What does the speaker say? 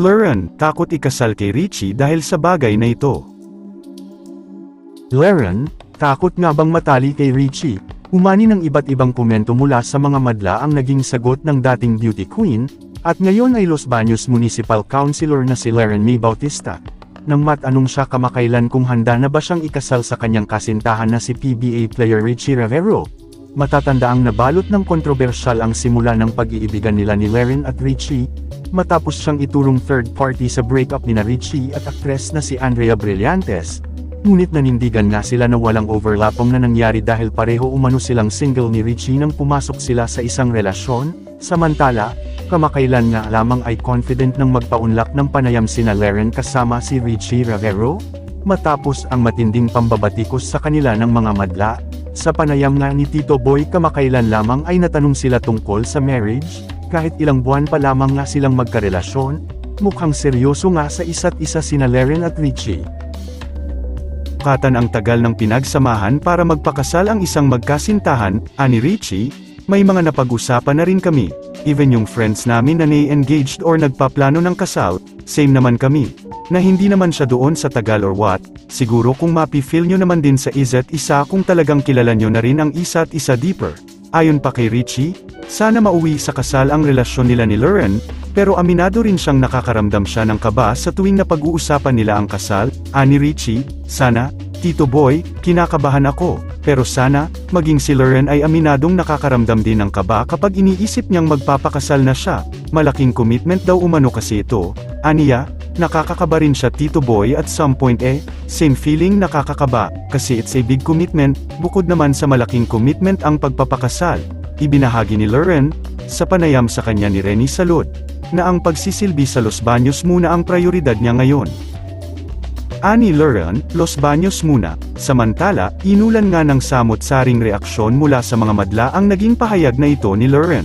Lauren, takot ikasal kay Richie dahil sa bagay na ito. Laren, takot nga bang matali kay Richie? Umani ng iba't ibang komento mula sa mga madla ang naging sagot ng dating beauty queen, at ngayon ay Los Baños Municipal Councilor na si Laren May Bautista. Nang matanong siya kamakailan kung handa na ba siyang ikasal sa kanyang kasintahan na si PBA player Richie Rivero. Matatanda ang nabalot ng kontrobersyal ang simula ng pag-iibigan nila ni Laren at Richie, matapos siyang iturong third party sa breakup ni na Richie at aktres na si Andrea Brillantes. Ngunit nanindigan nga sila na walang overlapong na nangyari dahil pareho umano silang single ni Richie nang pumasok sila sa isang relasyon, samantala, kamakailan nga lamang ay confident ng magpaunlak ng panayam sina Laren kasama si Richie Ravero, matapos ang matinding pambabatikos sa kanila ng mga madla, sa panayam nga ni Tito Boy kamakailan lamang ay natanong sila tungkol sa marriage, kahit ilang buwan pa lamang nga silang magkarelasyon, mukhang seryoso nga sa isa't isa sina Laren at Richie. Katan ang tagal ng pinagsamahan para magpakasal ang isang magkasintahan, ani Richie, may mga napag-usapan na rin kami, even yung friends namin na na-engaged or nagpaplano ng kasal, same naman kami, na hindi naman siya doon sa tagal or what, siguro kung mapi-feel nyo naman din sa isa't isa kung talagang kilala nyo na rin ang isa't isa deeper. Ayon pa kay Richie, sana mauwi sa kasal ang relasyon nila ni Lauren, pero aminado rin siyang nakakaramdam siya ng kaba sa tuwing na pag-uusapan nila ang kasal, ani Richie, sana, Tito Boy, kinakabahan ako, pero sana, maging si Lauren ay aminadong nakakaramdam din ng kaba kapag iniisip niyang magpapakasal na siya, malaking commitment daw umano kasi ito, aniya, nakakakaba rin siya Tito Boy at some point eh, same feeling nakakakaba, kasi it's a big commitment, bukod naman sa malaking commitment ang pagpapakasal, ibinahagi ni Lauren, sa panayam sa kanya ni Renny Salud, na ang pagsisilbi sa Los Baños muna ang prioridad niya ngayon. Ani Lauren, Los Baños muna, samantala, inulan nga ng samot-saring reaksyon mula sa mga madla ang naging pahayag na ito ni Lauren.